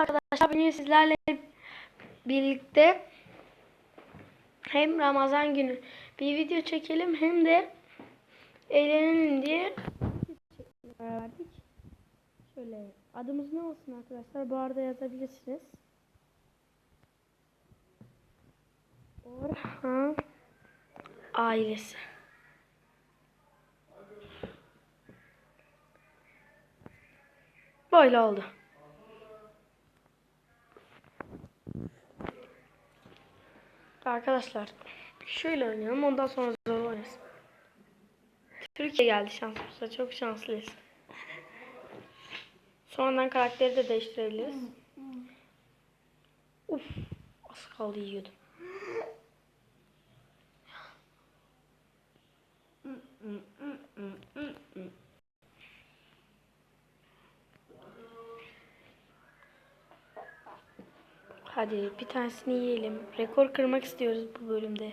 arkadaşlar bugün sizlerle birlikte hem Ramazan günü bir video çekelim hem de eğlenelim diye verdik. Şöyle adımız ne olsun arkadaşlar bu arada yazabilirsiniz. Orhan ailesi. Böyle oldu. Arkadaşlar şöyle oynayalım ondan sonra zor oynarız. Türkiye geldi şansımıza çok şanslıyız. Sonradan karakteri de değiştirebiliriz. Uf az kaldı yiyordum. Hadi bir tanesini yiyelim. Rekor kırmak istiyoruz bu bölümde.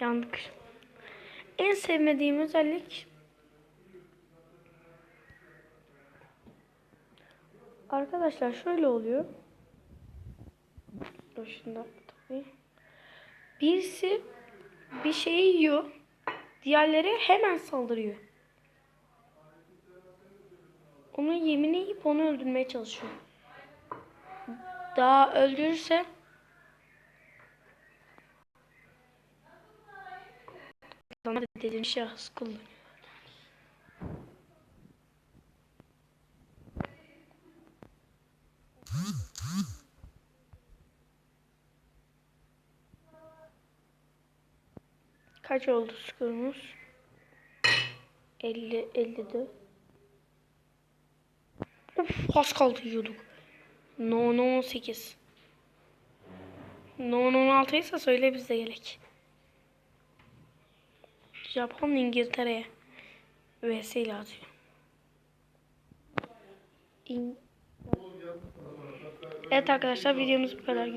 Yandık. En sevmediğim özellik Arkadaşlar şöyle oluyor. Şundan tabii. Birisi bir şeyi yiyor. Diğerleri hemen saldırıyor. Onun yemini yiyip onu öldürmeye çalışıyor. Daha öldürürse adamlar dediğim şahıs kullanıyor. Kaç oldu skorumuz? 50 54. Of az kaldı yiyorduk. No no 18. No no 16 ise söyle biz de gelek. Japon İngiltere'ye vs ile atıyor. İng- Evet arkadaşlar videomuz bu kadar.